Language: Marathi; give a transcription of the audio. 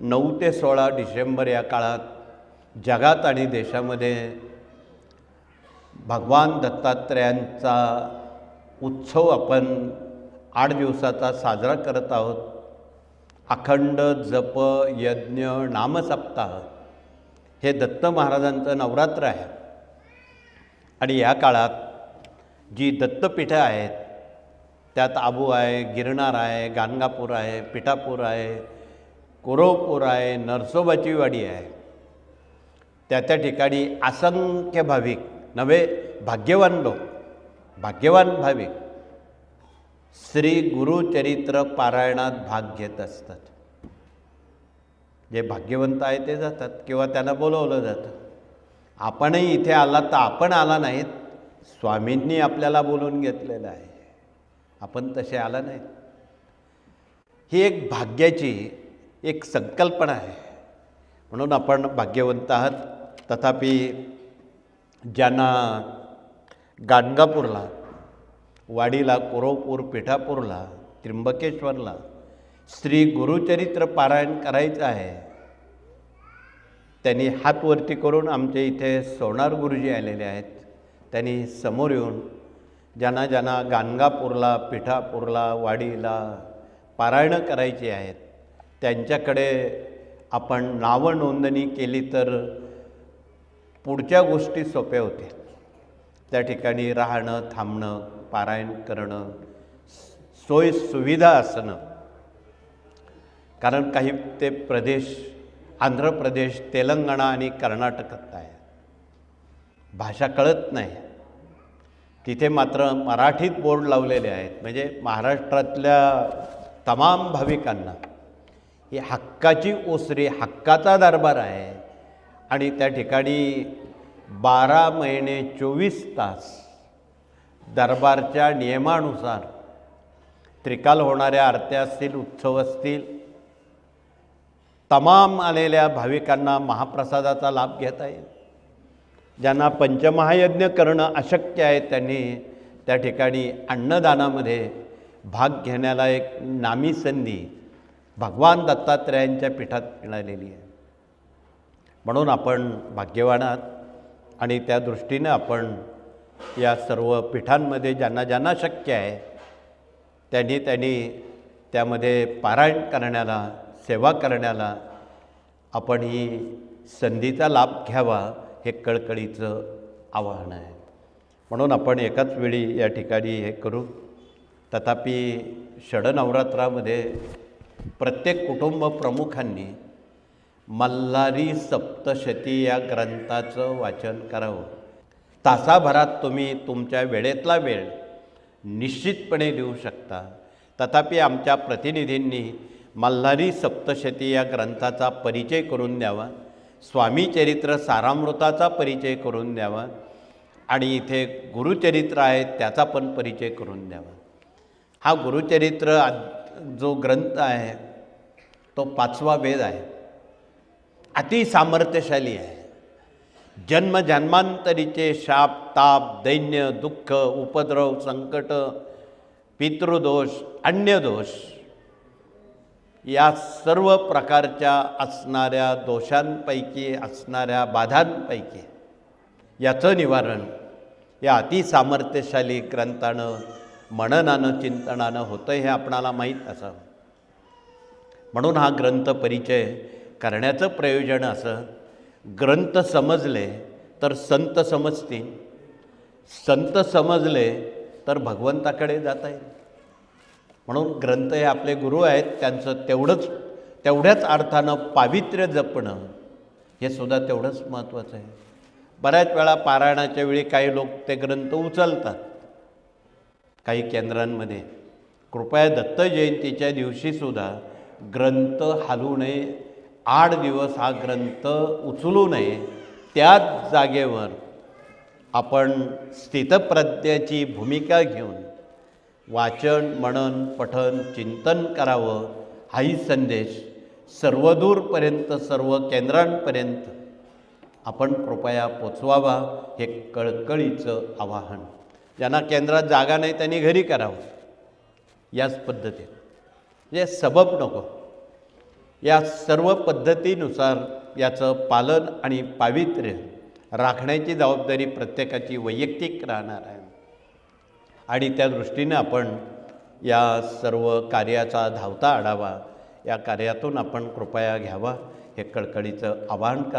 नऊ ते सोळा डिसेंबर या काळात जगात आणि देशामध्ये भगवान दत्तात्रयांचा उत्सव आपण आठ दिवसाचा साजरा करत आहोत. अखंड जप यज्ञ नामसप्ताह हे दत्त महाराजांचं नवरात्र आहे. आणि या काळात जी दत्तपीठं आहेत त्यात आबू आहे गिरनार आहे गाणगापूर आहे पिठापूर आहे कोरोपूर आहे नरसोबाची वाडी आहे. त्या त्या ठिकाणी असंख्य भाविक नव्हे भाग्यवान लोक भाग्यवान भाविक श्री गुरुचरित्र पारायणात भाग घेत असतात. जे भाग्यवंत आहे ते जातात किंवा त्यांना बोलवलं जातं. आपणही इथे आला तर आपण आला नाहीत. स्वामींनी आपल्याला बोलून घेतलेलं आहे. आपण तसे आला नाहीत. ही एक भाग्याची एक संकल्पना आहे. म्हणून आपण भाग्यवंत आहात. तथापि ज्यांना गाणगापूरला वाडीला कोरोपूर पिठापूरला त्र्यंबकेश्वरला श्री गुरुचरित्र पारायण करायचं आहे त्यांनी हात वरती करून आमच्या इथे सोनार गुरुजी आलेले आहेत. त्यांनी समोर येऊन ज्यांना ज्यांना गाणगापूरला पिठापूरला वाडीला पारायणं करायची आहेत त्यांच्याकडे आपण नावं नोंदणी केली तर पुढच्या गोष्टी सोप्या होतील. त्या ठिकाणी राहणं थांबणं पारायण करणं सोय सुविधा असणं. कारण काही ते प्रदेश आंध्र प्रदेश तेलंगणा आणि कर्नाटकात आहे. भाषा कळत नाही. तिथे मात्र मराठीत बोर्ड लावलेले आहेत. म्हणजे महाराष्ट्रातल्या तमाम भाविकांना ही हक्काची ओसरी हक्काचा दरबार आहे. आणि त्या ठिकाणी बारा महिने चोवीस तास दरबारच्या नियमानुसार त्रिकाल होणाऱ्या आरत्या असतील उत्सव असतील तमाम आलेल्या भाविकांना महाप्रसादाचा लाभ घेता येईल. ज्यांना पंचमहायज्ञ करणं अशक्य आहे त्यांनी त्या ठिकाणी अन्नदानामध्ये भाग घेण्याला एक नामी संधी भगवान दत्तात्रयांच्या पीठात मिळालेली आहे. म्हणून आपण भाग्यवानात आणि त्या दृष्टीनं आपण या सर्व पीठांमध्ये ज्यांना ज्यांना शक्य आहे त्यांनी त्यांनी त्यामध्ये पारायण करण्याला सेवा करण्याला आपण ही संधीचा लाभ घ्यावा हे कळकळीचं आवाहन आहे. म्हणून आपण एकाच वेळी या ठिकाणी हे करू. तथापि षडनवरात्रामध्ये प्रत्येक कुटुंब प्रमुखांनी मल्हारी सप्तशती या ग्रंथाचं वाचन करावं. तासाभरात तुम्ही तुमच्या वेळेतला वेळ निश्चितपणे देऊ शकता. तथापि आमच्या प्रतिनिधींनी मल्हारी सप्तशती या ग्रंथाचा परिचय करून द्यावा स्वामीचरित्र सारामृताचा परिचय करून द्यावा आणि इथे गुरुचरित्र आहे त्याचा पण परिचय करून द्यावा. हा गुरुचरित्र जो ग्रंथ आहे तो पाचवा वेद आहे. अति सामर्थ्यशाली आहे. जन्म जन्मांतरीचे शाप ताप दैन्य दुःख उपद्रव संकट पितृदोष अन्यदोष या सर्व प्रकारच्या असणाऱ्या दोषांपैकी असणाऱ्या बाधांपैकी याचं निवारण या अतिसामर्थ्यशाली ग्रंथानं मननानं चिंतनानं होतं हे आपणाला माहीत असावं म्हणून हा ग्रंथ परिचय करण्याचं प्रयोजन असं. ग्रंथ समजले तर संत समजतील. संत समजले तर भगवंताकडे जाता येईल. म्हणून ग्रंथ हे आपले गुरु आहेत त्यांचं तेवढंच तेवढ्याच अर्थानं पावित्र्य जपणं हे सुद्धा तेवढंच महत्त्वाचं आहे. बऱ्याच वेळा पारायणाच्या वेळी काही लोक ते ग्रंथ उचलतात. काही केंद्रांमध्ये. कृपया दत्त जयंतीच्या दिवशीसुद्धा ग्रंथ हालू नये. आठ दिवस हा ग्रंथ उचलू नये. त्याच जागेवर आपण स्थितप्रज्ञाची भूमिका घेऊन वाचन मनन पठन चिंतन करावं हाही संदेश सर्वदूरपर्यंत सर्व केंद्रांपर्यंत आपण कृपया पोचवावा हे कळकळीचं आवाहन. ज्यांना केंद्रात जागा नाही त्यांनी घरी करावं. याच पद्धतीत. म्हणजे सबब नको. या सर्व पद्धतीनुसार याचं पालन आणि पावित्र्य राखण्याची जबाबदारी प्रत्येकाची वैयक्तिक राहणार आहे. आणि त्या दृष्टीने आपण या सर्व कार्याचा धावता आढावा या कार्यातून आपण कृपया घ्यावा हे कळकळीचं आवाहन कर